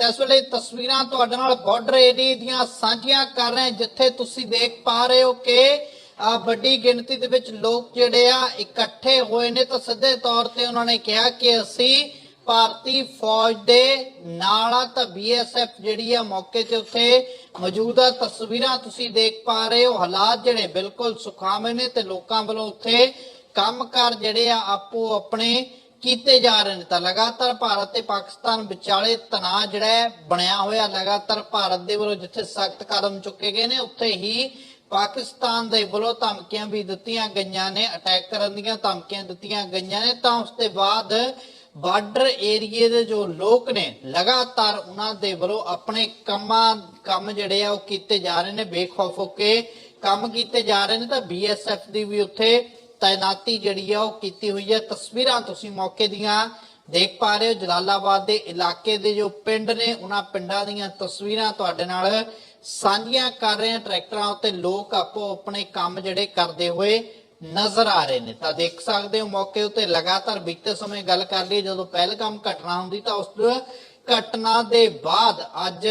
ਇਸ ਵੇਲੇ ਤਸਵੀਰਾਂ ਤੁਹਾਡੇ ਨਾਲ ਬਾਰਡਰ ਏਰੀਆ ਦੀਆਂ ਸਾਂਝੀਆਂ ਕਰ ਰਹੇ ਜਿੱਥੇ ਤੁਸੀਂ ਦੇਖ ਪਾ ਰਹੇ ਹੋ ਕਿ ਵੱਡੀ ਗਿਣਤੀ ਦੇ ਵਿੱਚ ਲੋਕ ਜਿਹੜੇ ਆ ਇਕੱਠੇ ਹੋਏ ਨੇ। ਤਾਂ ਸਿੱਧੇ ਤੌਰ ਤੇ ਉਹਨਾਂ ਨੇ ਕਿਹਾ ਕਿ ਅਸੀਂ ਭਾਰਤੀ ਫੌਜ ਦੇ ਨਾਲ ਆ, ਤਾਂ ਬੀਐਸਐਫ ਜਿਹੜੀ ਆ ਮੌਕੇ ਤੇ ਉੱਥੇ ਮੌਜੂਦਾ ਤਸਵੀਰਾਂ ਤੁਸੀਂ ਦੇਖ ਪਾ ਰਹੇ ਹੋ। ਹਾਲਾਤ ਜਿਹੜੇ ਬਿਲਕੁਲ ਸੁਖਾਵੇਂ ਨੇ ਤੇ ਲੋਕਾਂ ਵੱਲੋਂ ਉੱਥੇ ਕੰਮਕਾਰ ਜਿਹੜੇ ਆ ਆਪੋ ਆਪਣੇ ਕੀਤੇ ਜਾ ਰਹੇ ਨੇ ਤਾਂ ਲਗਾਤਾਰ ਭਾਰਤ ਤੇ ਪਾਕਿਸਤਾਨ ਵਿਚਾਲੇ ਤਣਾਅ ਜਿਹੜਾ ਹੈ ਬਣਿਆ ਹੋਇਆ, ਲਗਾਤਾਰ ਭਾਰਤ ਦੇ ਵੱਲੋਂ ਜਿੱਥੇ ਸਖਤ ਕਦਮ ਚੁੱਕੇ ਗਏ ਨੇ, ਉੱਥੇ ਹੀ ਪਾਕਿਸਤਾਨ ਦੇ ਵੱਲੋਂ ਧਮਕੀਆਂ ਵੀ ਦਿੱਤੀਆਂ ਗਈਆਂ ਨੇ, ਅਟੈਕ ਕਰਨ ਦੀਆਂ ਧਮਕੀਆਂ ਦਿੱਤੀਆਂ ਗਈਆਂ ਨੇ, ਤਾਂ ਉਸ ਤੋਂ ਬਾਅਦ ਬਾਰਡਰ ਏਰੀਏ ਦੇ ਜੋ ਲੋਕ ਨੇ, ਲਗਾਤਾਰ ਉਹਨਾਂ ਦੇ ਵੱਲੋਂ ਆਪਣੇ ਕੰਮਾਂ, ਕੰਮ ਜਿਹੜੇ ਆ ਉਹ ਕੀਤੇ ਜਾ ਰਹੇ ਨੇ, ਬੇਖੌਫ ਹੋ ਕੇ ਕੰਮ ਕੀਤੇ ਜਾ ਰਹੇ ਨੇ, ਤਾਂ ਬੀਐਸਐਫ ਦੀ ਵੀ ਉੱਥੇ ਤਾਇਨਾਤੀ ਜਿਹੜੀ ਆ ਉਹ ਕੀਤੀ ਹੋਈ ਹੈ ਤਸਵੀਰਾਂ ਤੁਸੀਂ ਮੌਕੇ ਦੀਆਂ ਦੇਖ ਪਾ ਰਹੇ ਹੋ। ਜਲਾਲਾਬਾਦ ਦੇ ਇਲਾਕੇ ਦੇ ਜੋ ਪਿੰਡ ਨੇ, ਉਹਨਾਂ ਪਿੰਡਾਂ ਦੀਆਂ ਤਸਵੀਰਾਂ ਤੁਹਾਡੇ ਨਾਲ ਸਾਂਝੀਆਂ ਕਰ ਰਹੇ ਹਾਂ। ਟਰੈਕਟਰਾਂ ਉੱਤੇ ਲੋਕ ਆਪੋ ਆਪਣੇ ਕੰਮ ਜਿਹੜੇ ਕਰਦੇ ਹੋਏ ਨਜ਼ਰ ਆ ਰਹੇ ਨੇ। ਤਾਂ ਦੇਖ ਸਕਦੇ ਹੋ ਮੌਕੇ ਉੱਤੇ ਲਗਾਤਾਰ ਬੀਤੇ ਸਮੇਂ ਗੱਲ ਕਰ ਲਈ ਜਦੋਂ ਪਹਿਲਗਾਮ ਘਟਨਾ ਹੁੰਦੀ ਤਾਂ ਉਸ ਘਟਨਾ ਦੇ ਬਾਅਦ ਅੱਜ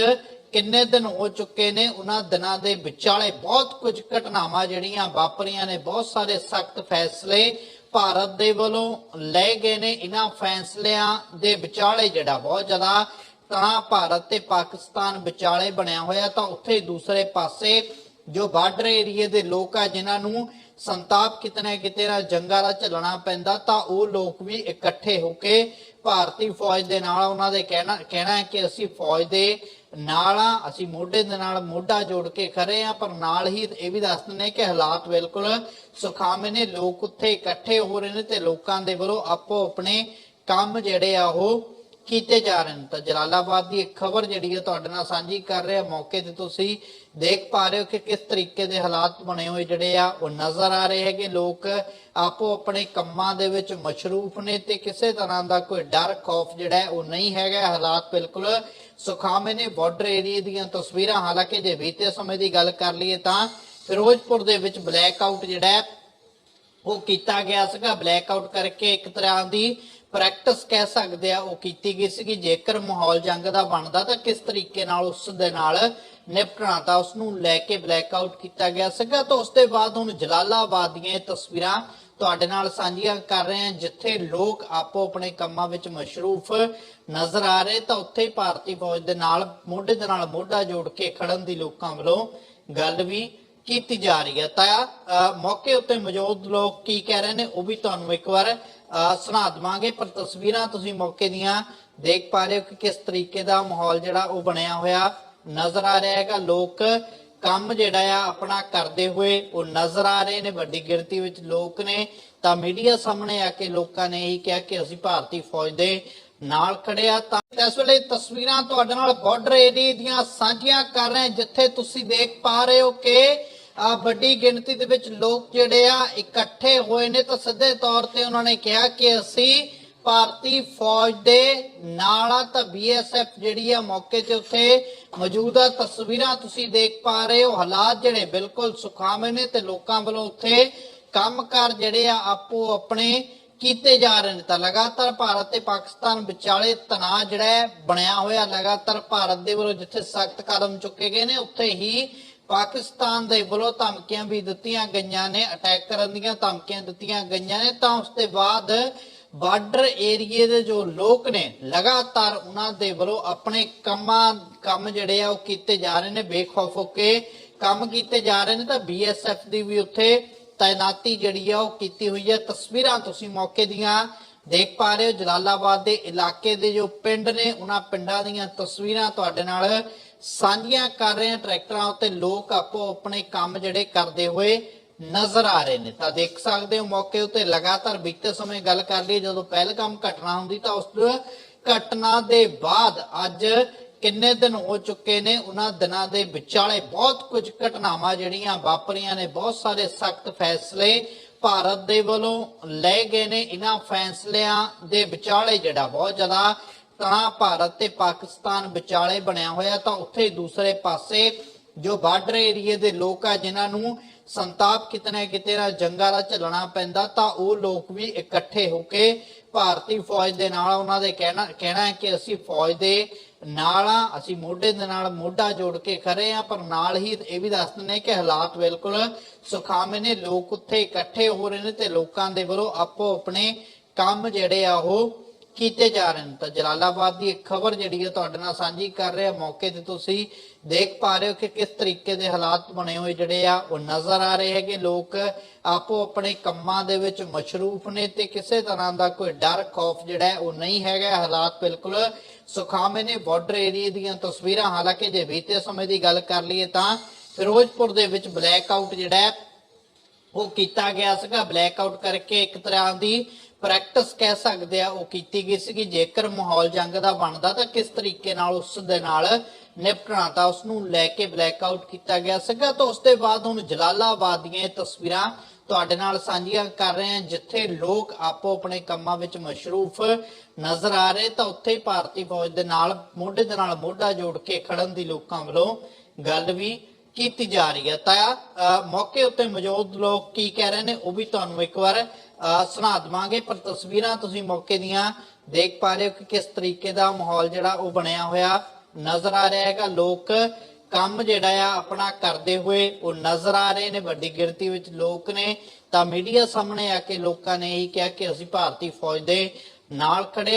ਕਿੰਨੇ ਦਿਨ ਹੋ ਚੁੱਕੇ ਨੇ, ਉਹਨਾਂ ਦਿਨਾਂ ਦੇ ਵਿਚਾਲੇ ਬਹੁਤ ਕੁਝ ਘਟਨਾਵਾਂ ਜਿਹੜੀਆਂ ਵਾਪਰੀਆਂ ਨੇ, ਬਹੁਤ ਸਾਰੇ ਸਖਤ ਫੈਸਲੇ ਭਾਰਤ ਦੇ ਵੱਲੋਂ ਲਏ ਗਏ ਨੇ, ਇਹਨਾਂ ਫੈਸਲਿਆਂ ਦੇ ਵਿਚਾਲੇ ਜਿਹੜਾ ਬਹੁਤ ਜ਼ਿਆਦਾ ਤਾਂ ਭਾਰਤ ਤੇ ਪਾਕਿਸਤਾਨ ਵਿਚਾਲੇ ਬਣਿਆ ਹੋਇਆ, ਤਾਂ ਉੱਥੇ ਦੂਸਰੇ ਪਾਸੇ ਜੋ ਬਾਰਡਰ ਏਰੀਏ ਦੇ ਲੋਕ ਆ, ਜਿਨ੍ਹਾਂ ਨੂੰ ਸੰਤਾਪ ਕਿਤਨੇ ਕਿਤੇ ਨਾ ਜੰਗਾਂ ਦਾ ਚੱਲਣਾ ਪੈਂਦਾ, ਤਾਂ ਉਹ ਲੋਕ ਵੀ ਇਕੱਠੇ ਹੋ ਕੇ ਭਾਰਤੀ ਫੌਜ ਦੇ ਨਾਲ ਉਹਨਾਂ ਦੇ ਕਹਿਣਾ ਕਹਿਣਾ ਹੈ ਕਿ ਅਸੀਂ ਫੌਜ ਦੇ ਨਾਲ ਆ, ਅਸੀਂ ਮੋਢੇ ਦੇ ਨਾਲ ਮੋਢਾ ਜੋੜ ਕੇ ਖੜੇ ਆ, ਪਰ ਨਾਲ ਹੀ ਇਹ ਵੀ ਦੱਸ ਦਿੰਦੇ ਕਿ ਹਾਲਾਤ ਬਿਲਕੁਲ ਸੁਖਾਵੇਂ ਨੇ। ਲੋਕ ਉੱਥੇ ਇਕੱਠੇ ਹੋ ਰਹੇ ਨੇ ਤੇ ਲੋਕਾਂ ਦੇ ਵੱਲੋਂ ਆਪੋ ਆਪਣੇ ਕੰਮ ਜਿਹੜੇ ਆ ਉਹ ਕੀਤੇ ਜਾ ਰਹੇ ਨੇ। ਤਾਂ ਜਲਾਲਾਬਾਦ ਦੀ ਇੱਕ ਖਬਰ ਜਿਹੜੀ ਹੈ ਤੁਹਾਡੇ ਨਾਲ ਸਾਂਝੀ ਕਰ ਰਹੇ। ਮੌਕੇ ਤੇ ਤੁਸੀਂ ਦੇਖ ਪਾ ਰਹੇ ਹੋ ਕਿ ਕਿਸ ਤਰੀਕੇ ਦੇ ਹਾਲਾਤ ਬਣੇ ਹੋਏ ਜਿਹੜੇ ਆ, ਉਹ ਨਜ਼ਰ ਆ ਰਹੇ ਹੈਗੇ। ਲੋਕ ਆਪੋ ਆਪਣੇ ਕੰਮਾਂ ਦੇ ਵਿੱਚ ਮਸ਼ਰੂਫ ਨੇ ਤੇ ਕਿਸੇ ਤਰ੍ਹਾਂ ਦਾ ਕੋਈ ਡਰ, ਖੌਫ ਜਿਹੜਾ ਉਹ ਨਹੀਂ ਹੈਗਾ। ਹਾਲਾਤ ਬਿਲਕੁਲ ਸੁਖਾਮੇ ਨੇ। ਬਾਰਡਰ ਏਰੀਆ ਦੀਆਂ ਤਸਵੀਰਾਂ, ਹਾਲਾਂਕਿ ਜੇ ਬੀਤੇ ਸਮੇਂ ਦੀ ਗੱਲ ਕਰ ਲਈਏ ਤਾਂ ਫਿਰੋਜ਼ਪੁਰ ਦੇ ਵਿੱਚ ਬਲੈਕ ਆਊਟ ਜਿਹੜਾ ਉਹ ਕੀਤਾ ਗਿਆ ਸੀਗਾ। ਬਲੈਕ ਆਊਟ ਕਰਕੇ ਇੱਕ ਤਰ੍ਹਾਂ ਦੀ ਪ੍ਰੈਕਟਿਸ ਕਹਿ ਸਕਦੇ ਆ, ਉਹ ਕੀਤੀ ਗਈ ਸੀਗੀ। ਜੇਕਰ ਮਾਹੌਲ ਜੰਗ ਦਾ ਬਣਦਾ ਤਾਂ ਕਿਸ ਤਰੀਕੇ ਨਾਲ ਉਸ ਦੇ ਨਾਲ ਨਿਪਟਣਾ ਤਾਂ ਉਸ ਨੂੰ ਲੈ ਕੇ ਬਲੈਕ ਕੀਤਾ ਗਿਆ ਸੀਗਾ। ਤਾਂ ਉਸ ਦੇ ਬਾਅਦ ਹੁਣ ਜਲਾਲਾਬਾਦ ਦੀਆਂ ਤਸਵੀਰਾਂ ਤੁਹਾਡੇ ਨਾਲ ਸਾਂਝੀਆਂ ਕਰ ਰਹੇ ਹਾਂ, ਜਿੱਥੇ ਲੋਕ ਆਪੋ ਆਪਣੇ ਕੰਮਾਂ ਵਿੱਚ ਮਸ਼ਰੂਫ ਨਜ਼ਰ ਆ ਰਹੇ। ਤਾਂ ਉੱਥੇ ਭਾਰਤੀ ਫੌਜ ਦੇ ਨਾਲ, ਮੋਢੇ ਦੇ ਨਾਲ ਮੋਢਾ ਜੋੜ ਕੇ ਖੜਨ ਦੀ ਲੋਕਾਂ ਵੱਲੋਂ ਗੱਲ ਵੀ ਕੀਤੀ ਜਾ ਰਹੀ ਹੈ। ਤਾਂ ਮੌਕੇ ਉੱਤੇ ਮੌਜੂਦ ਲੋਕ ਕੀ ਕਹਿ ਰਹੇ ਨੇ, ਉਹ ਵੀ ਤੁਹਾਨੂੰ ਇੱਕ ਵਾਰ ਸੁਣਾ ਦਵਾਂਗੇ, ਪਰ ਤਸਵੀਰਾਂ ਤੁਸੀਂ ਮੌਕੇ ਦੀਆਂ ਦੇਖ ਪਾ ਰਹੇ ਹੋ ਕਿ ਕਿਸ ਤਰੀਕੇ ਦਾ ਮਾਹੌਲ ਜਿਹੜਾ ਉਹ ਬਣਿਆ ਹੋਇਆ ਨਜ਼ਰ ਆ ਰਿਹਾ ਹੈਗਾ। ਲੋਕ ਕੰਮ ਜਿਹੜਾ ਆ ਆਪਣਾ ਕਰਦੇ ਹੋਏ ਉਹ ਨਜ਼ਰ ਆ ਰਹੇ ਨੇ। ਵੱਡੀ ਗਿਣਤੀ ਵਿੱਚ ਲੋਕ ਨੇ। ਤਾਂ ਮੀਡੀਆ ਸਾਹਮਣੇ ਆ ਕੇ ਲੋਕਾਂ ਨੇ ਇਹੀ ਕਿਹਾ ਕਿ ਅਸੀਂ ਭਾਰਤੀ ਫੌਜ ਦੇ ਨਾਲ ਖੜਿਆ ਤਾਂ ਇਸ ਵੇਲੇ ਤਸਵੀਰਾਂ ਤੁਹਾਡੇ ਨਾਲ ਬਾਰਡਰ ਏਰੀਆ ਦੀਆਂ ਸਾਂਝੀਆਂ ਕਰ ਰਹੇ ਹਾਂ, ਜਿੱਥੇ ਤੁਸੀਂ ਦੇਖ ਪਾ ਰਹੇ ਹੋ ਕਿ ਆ ਵੱਡੀ ਗਿਣਤੀ ਦੇ ਵਿੱਚ ਲੋਕ ਜਿਹੜੇ ਆ ਇਕੱਠੇ ਹੋਏ ਨੇ ਤਾਂ ਸਿੱਧੇ ਤੌਰ ਤੇ ਉਹਨਾਂ ਨੇ ਕਿਹਾ ਕਿ ਅਸੀਂ ਭਾਰਤੀ ਫੌਜ ਦੇ ਨਾਲ ਆ ਤਾਂ ਬੀਐਸਐਫ ਜਿਹੜੀ ਆ ਮੌਕੇ ਤੇ ਉੱਥੇ ਮੌਜੂਦਾ ਤਸਵੀਰਾਂ ਤੁਸੀਂ ਦੇਖ ਪਾ ਰਹੇ ਹੋ। ਹਾਲਾਤ ਜਿਹੜੇ ਬਿਲਕੁਲ ਸੁਖਾਵੇਂ ਨੇ ਤੇ ਲੋਕਾਂ ਵੱਲੋਂ ਉੱਥੇ ਕੰਮਕਾਰ ਜਿਹੜੇ ਆ ਆਪੋ ਆਪਣੇ ਕੀਤੇ ਜਾ ਰਹੇ ਨੇ ਤਾਂ ਲਗਾਤਾਰ ਭਾਰਤ ਤੇ ਪਾਕਿਸਤਾਨ ਵਿਚਾਲੇ ਤਣਾਅ ਜਿਹੜਾ ਹੈ ਬਣਿਆ ਹੋਇਆ। ਲਗਾਤਾਰ ਭਾਰਤ ਦੇ ਵੱਲੋਂ ਜਿੱਥੇ ਸਖਤ ਕਦਮ ਚੁੱਕੇ ਗਏ ਨੇ, ਉੱਥੇ ਹੀ ਪਾਕਿਸਤਾਨ ਦੇ ਵੱਲੋਂ ਧਮਕੀਆਂ ਵੀ ਦਿੱਤੀਆਂ ਗਈਆਂ ਨੇ ਅਟੈਕ ਕਰਨ ਦੀਆਂ ਧਮਕੀਆਂ ਦਿੱਤੀਆਂ ਗਈਆਂ ਨੇ, ਤਾਂ ਉਸ ਤੋਂ ਬਾਅਦ ਬਾਰਡਰ ਏਰੀਏ ਦੇ ਜੋ ਲੋਕ ਨੇ, ਲਗਾਤਾਰ ਉਹਨਾਂ ਦੇ ਵੱਲੋਂ ਆਪਣੇ ਕੰਮਾਂ, ਕੰਮ ਜਿਹੜੇ ਆ ਉਹ ਕੀਤੇ ਜਾ ਰਹੇ ਨੇ, ਬੇਖੌਫ ਹੋ ਕੇ ਕੰਮ ਕੀਤੇ ਜਾ ਰਹੇ ਨੇ, ਤਾਂ ਬੀਐਸਐਫ ਦੀ ਵੀ ਉੱਥੇ ਤਾਇਨਾਤੀ ਜਿਹੜੀ ਆ ਉਹ ਕੀਤੀ ਹੋਈ ਹੈ। ਤਸਵੀਰਾਂ ਤੁਸੀਂ ਮੌਕੇ ਦੀਆਂ ਦੇਖ ਪਾ ਰਹੇ ਹੋ, ਜਲਾਲਾਬਾਦ ਦੇ ਇਲਾਕੇ ਦੇ ਜੋ ਪਿੰਡ ਨੇ, ਉਹਨਾਂ ਪਿੰਡਾਂ ਦੀਆਂ ਤਸਵੀਰਾਂ ਤੁਹਾਡੇ ਨਾਲ ਸਾਂਝੀਆਂ ਕਰ ਰਹੇ ਹਾਂ। ਟਰੈਕਟਰਾਂ ਉੱਤੇ ਲੋਕ ਆਪੋ ਆਪਣੇ ਕੰਮ ਜਿਹੜੇ ਕਰਦੇ ਹੋਏ ਨਜ਼ਰ ਆ ਰਹੇ ਨੇ। ਤਾਂ ਦੇਖ ਸਕਦੇ ਹੋ, ਮੌਕੇ ਉੱਤੇ ਲਗਾਤਾਰ ਬੀਤੇ ਸਮੇਂ ਗੱਲ ਕਰ ਲਈ ਜਦੋਂ ਪਹਿਲਗਾਮ ਘਟਨਾ ਹੁੰਦੀ ਤਾਂ ਉਸ ਘਟਨਾ ਦੇ ਬਾਅਦ ਅੱਜ ਕਿੰਨੇ ਦਿਨ ਹੋ ਚੁੱਕੇ ਨੇ, ਉਹਨਾਂ ਦਿਨਾਂ ਦੇ ਵਿਚਾਲੇ ਬਹੁਤ ਕੁਝ ਘਟਨਾਵਾਂ ਜਿਹੜੀਆਂ ਵਾਪਰੀਆਂ ਨੇ, ਬਹੁਤ ਸਾਰੇ ਸਖਤ ਫੈਸਲੇ ਭਾਰਤ ਦੇ ਵੱਲੋਂ ਲਏ ਗਏ ਨੇ ਇਹਨਾਂ ਫੈਸਲਿਆਂ ਦੇ ਵਿਚਾਲੇ ਜਿਹੜਾ ਬਹੁਤ ਜ਼ਿਆਦਾ ਤਣਾਅ ਭਾਰਤ ਤੇ ਪਾਕਿਸਤਾਨ ਵਿਚਾਲੇ ਬਣਿਆ ਹੋਇਆ ਤਾਂ ਉੱਥੇ ਦੂਸਰੇ ਪਾਸੇ ਜੋ ਬਾਰਡਰ ਏਰੀਏ ਦੇ ਲੋਕ ਆ, ਜਿਨ੍ਹਾਂ ਨੂੰ ਸੰਤਾਪ ਕਿਤਨੇ ਕਿਤੇ ਨਾ ਜੰਗਾਂ ਦਾ ਝੱਲਣਾ ਪੈਂਦਾ, ਤਾਂ ਉਹ ਲੋਕ ਵੀ ਇਕੱਠੇ ਹੋ ਕੇ ਭਾਰਤੀ ਫੌਜ ਦੇ ਨਾਲ ਉਹਨਾਂ ਦੇ ਕਹਿਣਾ ਕਹਿਣਾ ਹੈ ਕਿ ਅਸੀਂ ਫੌਜ ਦੇ ਨਾਲ, ਅਸੀਂ ਮੋਢੇ ਦੇ ਨਾਲ ਮੋਢਾ ਜੋੜ ਕੇ ਖੜੇ ਆ ਪਰ ਨਾਲ ਹੀ ਇਹ ਵੀ ਦੱਸ ਦਿੰਦੇ ਕਿ ਹਾਲਾਤ ਬਿਲਕੁਲ ਸੁਖਾਵੇਂ ਨੇ। ਲੋਕ ਉੱਥੇ ਇਕੱਠੇ ਹੋ ਰਹੇ ਨੇ ਤੇ ਲੋਕਾਂ ਦੇ ਵੱਲੋਂ ਆਪੋ ਆਪਣੇ ਕੰਮ ਜਿਹੜੇ ਆ ਉਹ ਕੀਤੇ ਜਾ ਰਹੇ ਨੇ। ਤਾਂ ਜਲਾਲਾਬਾਦ ਦੀ ਇੱਕ ਖਬਰ ਜਿਹੜੀ ਹੈ ਤੁਹਾਡੇ ਨਾਲ ਸਾਂਝੀ ਕਰ ਰਿਹਾ। ਮੌਕੇ ਤੇ ਤੁਸੀਂ ਦੇਖ ਪਾ ਰਹੇ ਹੋ ਕਿ ਕਿਸ ਤਰੀਕੇ ਦੇ ਹਾਲਾਤ ਬਣੇ ਹੋਏ ਜਿਹੜੇ ਆ, ਉਹ ਨਜ਼ਰ ਆ ਰਹੇ ਹੈਗੇ। ਲੋਕ ਆਪੋ ਆਪਣੇ ਕੰਮਾਂ ਦੇ ਵਿੱਚ ਮਸ਼ਰੂਫ ਨੇ ਤੇ ਕਿਸੇ ਤਰ੍ਹਾਂ ਦਾ ਕੋਈ ਡਰ, ਖੌਫ ਜਿਹੜਾ ਉਹ ਨਹੀਂ ਹੈਗਾ। ਹਾਲਾਤ ਬਿਲਕੁਲ ਸੁਖਾਮੇ ਨੇ। ਬਾਰਡਰ ਏਰੀਆ ਦੀਆਂ ਤਸਵੀਰਾਂ ਹਾਲਾਂਕਿ ਜੇ ਬੀਤੇ ਸਮੇਂ ਦੀ ਗੱਲ ਕਰ ਲਈਏ ਤਾਂ ਫਿਰੋਜ਼ਪੁਰ ਦੇ ਵਿੱਚ ਬਲੈਕ ਆਊਟ ਜਿਹੜਾ ਉਹ ਕੀਤਾ ਗਿਆ ਸੀਗਾ ਬਲੈਕ ਆਊਟ ਕਰਕੇ ਇੱਕ ਤਰ੍ਹਾਂ ਦੀ ਪ੍ਰੈਕਟਿਸ ਕਹਿ ਸਕਦੇ ਆ, ਉਹ ਕੀਤੀ ਗਈ ਸੀਗੀ। ਜੇਕਰ ਮਾਹੌਲ ਜੰਗ ਦਾ ਬਣਦਾ ਤਾਂ ਕਿਸ ਤਰੀਕੇ ਨਾਲ ਉਸ ਦੇ ਨਾਲ ਨਿਪਟਣਾ ਤਾਂ ਉਸ ਨੂੰ ਲੈ ਕੇ ਬਲੈਕ ਆਊਟ ਕੀਤਾ ਗਿਆ ਸੀਗਾ। ਤਾਂ ਉਸ ਦੇ ਬਾਅਦ ਹੁਣ ਜਲਾਲਾਬਾਦ ਦੀਆਂ ਤਸਵੀਰਾਂ ਤੁਹਾਡੇ ਨਾਲ ਸਾਂਝੀਆਂ ਕਰ ਰਹੇ ਹਾਂ, ਜਿੱਥੇ ਲੋਕ ਆਪੋ ਆਪਣੇ ਕੰਮਾਂ ਵਿੱਚ ਮਸ਼ਰੂਫ ਨਜ਼ਰ ਆ ਰਹੇ। ਤਾਂ ਉੱਥੇ ਭਾਰਤੀ ਫੌਜ ਦੇ ਨਾਲ, ਮੋਢੇ ਦੇ ਨਾਲ ਮੋਢਾ ਜੋੜ ਕੇ ਖੜਨ ਦੀ ਲੋਕਾਂ ਵੱਲੋਂ ਗੱਲ ਵੀ ਕੀਤੀ ਜਾ ਰਹੀ ਹੈ। ਤਾਂ ਮੌਕੇ ਉੱਤੇ ਮੌਜੂਦ ਲੋਕ ਕੀ ਕਹਿ ਰਹੇ ਨੇ, ਉਹ ਵੀ ਤੁਹਾਨੂੰ ਇੱਕ ਵਾਰ ਸੁਣਾ ਦਵਾਂਗੇ। ਪਰ ਤਸਵੀਰਾਂ ਤੁਸੀਂ ਮੌਕੇ ਦੀਆਂ ਦੇਖ ਪਾ ਰਹੇ ਹੋ ਕਿ ਕਿਸ ਤਰੀਕੇ ਦਾ ਮਾਹੌਲ ਜਿਹੜਾ ਉਹ ਬਣਿਆ ਹੋਇਆ ਨਜ਼ਰ ਆ ਰਿਹਾ ਹੈਗਾ। ਲੋਕ ਕੰਮ ਜਿਹੜਾ ਆ, ਆਪਣਾ ਕਰਦੇ ਹੋਏ ਉਹ ਨਜ਼ਰ ਆ ਰਹੇ ਨੇ। ਵੱਡੀ ਗਿਣਤੀ ਵਿੱਚ ਲੋਕ ਨੇ। ਤਾਂ ਮੀਡੀਆ ਸਾਹਮਣੇ ਆ ਕੇ ਲੋਕਾਂ ਨੇ ਇਹੀ ਕਿਹਾ ਕਿ ਅਸੀਂ ਭਾਰਤੀ ਫੌਜ ਦੇ ਨਾਲ ਖੜਿਆ